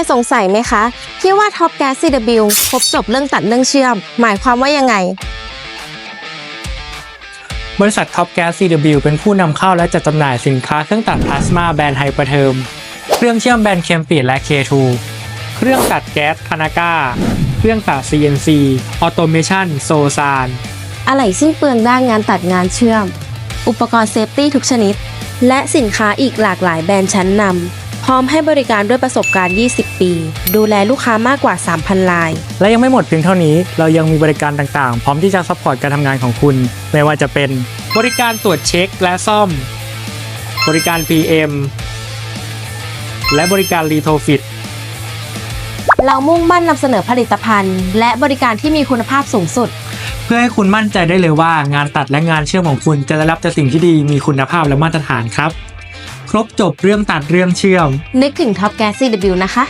ยสงสัยไหมคะที่ว่าท็อปแก๊ส CW ครบจบเรื่องตัดเรื่องเชื่อม หมายความว่ายังไง บริษัทท็อปแก๊ส CW เป็นผู้นำเข้าและจัดจำหน่ายสินค้าเครื่องตัดพลาสมาแบรนด์ไฮเปอร์เทอร์มเครื่องเชื่อมแบรนด์เคมปิดและ K2 เครื่องตัดแก๊สคานาก้าเครื่องตัด CNC ออโตเมชันโซซานอะไหล่สิ้นเปลืองด้านงานตัดงานเชื่อม อุปกรณ์เซฟตี้ทุกชนิด และสินค้าอีกหลากหลายแบรนด์ชั้นนำพ ร้อมให้บริการด้วยประสบการณ์ 20 ปี ดูแลลูกค้ามากกว่า 3,000ราย และยังไม่หมดเพียงเท่านี้ เรายังมีบริการต่างๆ พร้อมที่จะซัพพอร์ตการทำงานของคุณ ไม่ว่าจะเป็นบริการตรวจเช็คและซ่อม บริการ PM และบริการรีโทฟิต เรามุ่งมั่นนำเสนอผลิตภัณฑ์ และบริการที่มีคุณภาพสูงสุด เพื่อให้คุณมั่นใจได้เลยว่างานตัดและงานเชื่อมของคุณจะได้รับแต่สิ่งที่ดีมีคุณภาพและมาตรฐานครับ ครบจบเรื่องตัดเรื่องเชื่อม นึกถึงท็อปแก๊ส CW นะคะ